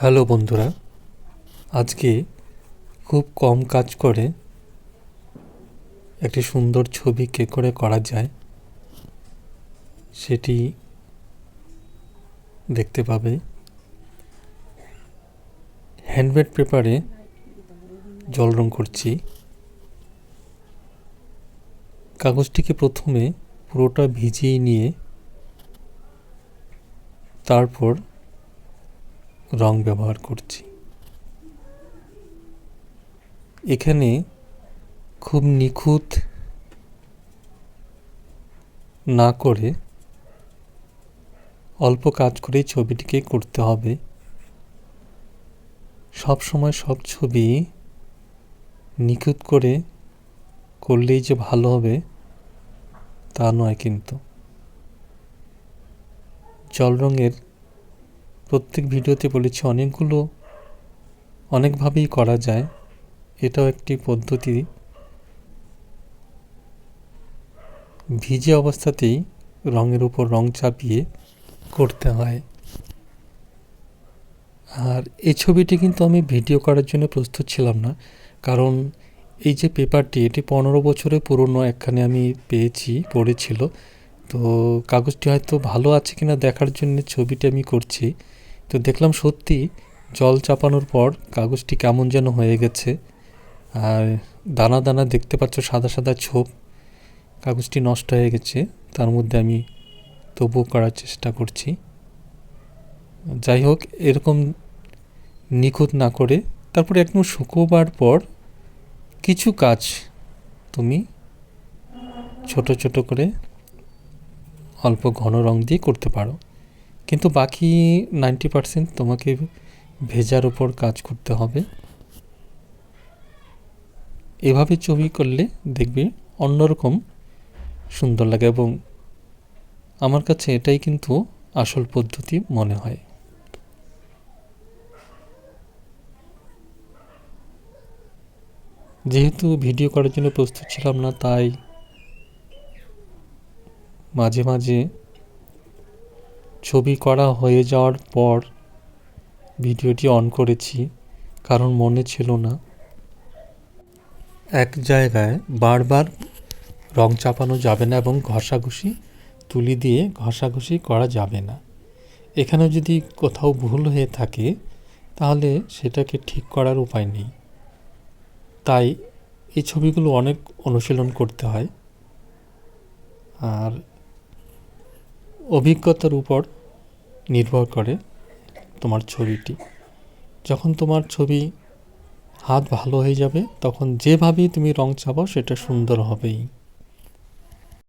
Hello বন্ধুরা, আজকে খুব কম কাজ করে একটি সুন্দর ছবি কে করে করা যায় সেটি দেখতে পাবে। হ্যান্ডমেড পেপারে জল রং করছি। কাগজটিকে প্রথমে পুরোটা ভিজিয়ে নিয়ে তারপর রং ব্যবহার করছি। এখানে খুব নিখুঁত না করে অল্প কাজ করেই ছবিটিকে করতে হবে। সব সময় সব ছবি নিখুঁত করে করলেই যে ভালো হবে তা নয় কিন্তু। জল রঙের প্রত্যেক ভিডিওতে বলেছি অনেকগুলো, অনেকভাবেই করা যায়। এটাও একটি পদ্ধতি। ভিজে অবস্থাতেই রঙের উপর রং চাপিয়ে করতে হয়। আর এই ছবিটি কিন্তু আমি ভিডিও করার জন্য প্রস্তুত ছিলাম না। কারণ এই যে পেপারটি, এটি পনেরো বছরের পুরনো, একখানে আমি পেয়েছি, পড়েছিল। তো কাগজটি হয়তো ভালো আছে কিনা দেখার জন্য ছবিটি আমি করছি। তো দেখলাম সত্যি জল চাপানোর পর কাগজটি কেমন যেন হয়ে গেছে। আর দানা দানা দেখতে পাচ্ছ, সাদা সাদা ছোপ। কাগজটি নষ্ট হয়ে গেছে, তার মধ্যে আমি তবুও করার চেষ্টা করছি। যাই হোক, এরকম নিখুঁত না করে তারপরে একদম শুকোবার পর কিছু কাজ তুমি ছোট ছোট করে অল্প ঘন রং দিয়ে করতে পারো। কিন্তু বাকি নাইনটি পারসেন্ট তোমাকে ভেজার উপর কাজ করতে হবে। এভাবে ছবি করলে দেখবে অন্যরকম সুন্দর লাগে এবং আমার কাছে এটাই কিন্তু আসল পদ্ধতি মনে হয়। যেহেতু ভিডিও করার জন্য প্রস্তুত ছিলাম না, তাই মাঝে মাঝে ছবি করা হয়ে যাওয়ার পর ভিডিওটি অন করেছি, কারণ মনে ছিল না। এক জায়গায় বারবার রং চাপানো যাবে না এবং ঘষাঘষি তুলি দিয়ে ঘষাঘষি করা যাবে না। এখানে যদি কোথাও ভুল হয়ে থাকে, তাহলে সেটাকে ঠিক করার উপায় নেই। তাই এই ছবিগুলো অনেক অনুশীলন করতে হয়। আর অভিজ্ঞতার উপর নির্ভর করে তোমার ছবিটি। যখন তোমার ছবি হাত ভালো হয়ে যাবে, তখন যেভাবেই তুমি রং চাপাও, সেটা সুন্দর হবেই।